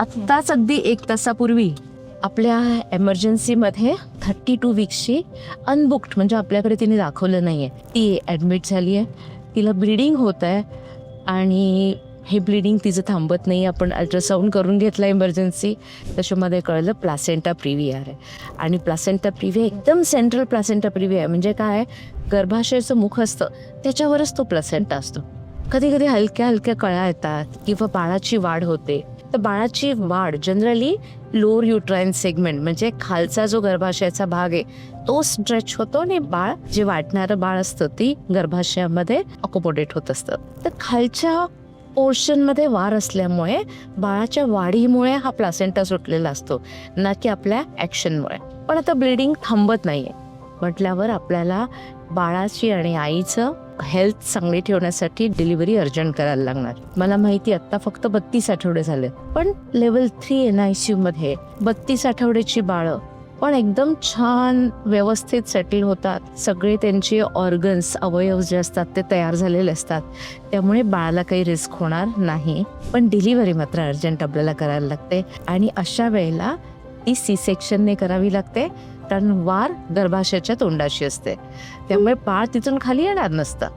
आत्ताच अगदी एक तासापूर्वी आपल्या एमर्जन्सीमध्ये थर्टी टू वीक्सची अनबुक्ड म्हणजे आपल्याकडे तिने दाखवलं नाही आहे ती ॲडमिट झाली आहे तिला ब्लिडिंग होत आहे आणि हे ब्लिडिंग तिचं थांबत नाही आपण अल्ट्रासाऊंड करून घेतला इमर्जन्सी त्याच्यामध्ये कळलं प्लासेंटा प्रिव्ही आहे. आणि प्लासेंटा प्रिव्ही एकदम सेंट्रल प्लासेंटा प्रिव्ही आहे. म्हणजे काय? गर्भाशयाचं मुख असतं. त्याच्यावरच तो प्लासेंटा असतो. कधी कधी हलक्या हलक्या कळ्या येतात किंवा बाळाची वाढ होते. तर बाळाची वाढ. जनरली लोअर युट्राईन सेगमेंट म्हणजे खालचा जो गर्भाशयाचा भाग आहे तो स्ट्रेच होतो आणि बाळ जे वाटणारं बाळ असतं ती गर्भाशयामध्ये अकोमोडेट होत असतं. तर खालच्या पोर्शनमध्ये वार असल्यामुळे बाळाच्या वाढीमुळे हा प्लासेंटा सुटलेला असतो ना की आपल्या ॲक्शनमुळे पण आता ब्लिडिंग थांबत नाही आहे म्हटल्यावर आपल्याला बाळाची आणि आईचं हेल्थ चांगली ठेवण्यासाठी डिलिव्हरी अर्जंट करायला लागणार. मला माहिती आत्ता फक्त बत्तीस आठवडे झाले. पण level three N I C मध्ये बत्तीस आठवड्याची बाळं. पण एकदम छान व्यवस्थित सेटल होतात. सगळे त्यांचे ऑर्गन्स अवयव जे असतात ते तयार झालेले असतात. त्यामुळे बाळाला काही रिस्क होणार नाही. पण डिलिव्हरी मात्र अर्जंट आपल्याला करायला लागते. आणि अशा वेळेला ती सी सेक्शनने करावी लागते. टन वार गर्भाशयाच्या तोंडाशी असते. त्यामुळे पाळ तिथून खाली येणार नसतं.